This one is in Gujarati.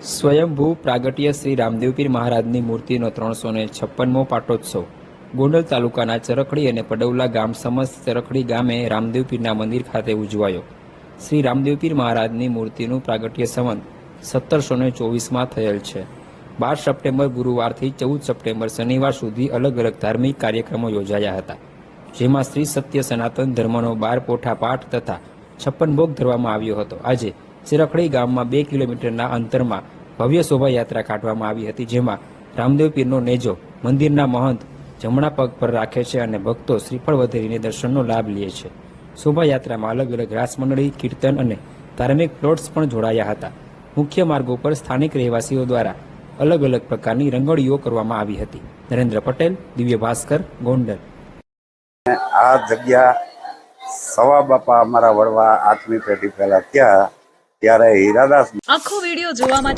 સ્વયંભૂ પ્રાગટ્ય શ્રી રામદેવપીર મહારાજની મૂર્તિનો ત્રણસો ને છપ્પનમો પાટોત્સવ. ગોંડલ તાલુકાના ચરખડી અને પડવલા ગામ સમસ્ત ચરખડી ગામે રામદેવપીરના મંદિર ખાતે ઉજવાયો. શ્રી રામદેવપીર મહારાજની મૂર્તિનું પ્રાગટ્ય સંવંત સત્તરસો ને ચોવીસમાં થયેલ છે. બાર સપ્ટેમ્બર ગુરુવારથી ચૌદ સપ્ટેમ્બર શનિવાર સુધી અલગ અલગ ધાર્મિક કાર્યક્રમો યોજાયા હતા, જેમાં શ્રી સત્ય સનાતન ધર્મનો બાર પોઠા પાઠ તથા છપ્પન ભોગ ધરવામાં આવ્યો હતો. આજે ચિરખડી ગામમાં બે કિલોમીટરના અંતરમાં ભવ્ય શોભાયાત્રા કાઢવામાં આવી હતી, જેમાં રામદેવ પીરનો નેજો મંદિરના મહંત જમણા પગ પર રાખે છે અને ભક્તો શ્રીફળ વધેરીને દર્શનનો લાભ લે છે. શોભાયાત્રામાં અલગ અલગ રાસ મંડળી કીર્તન અને ધાર્મિક પ્લોટ્સ પણ જોડાયા હતા. મુખ્ય માર્ગો પર સ્થાનિક રહેવાસીઓ દ્વારા અલગ અલગ પ્રકારની રંગોળીઓ કરવામાં આવી હતી. નરેન્દ્ર પટેલ, દિવ્ય ભાસ્કર, ગોંડલ. આ જગ્યા સવા બાપા અમારા વડવા આઠમી પેઢી પહેલા ત્યાં ત્યારે હીરાદાસ આખો વીડિયો જોવા માટે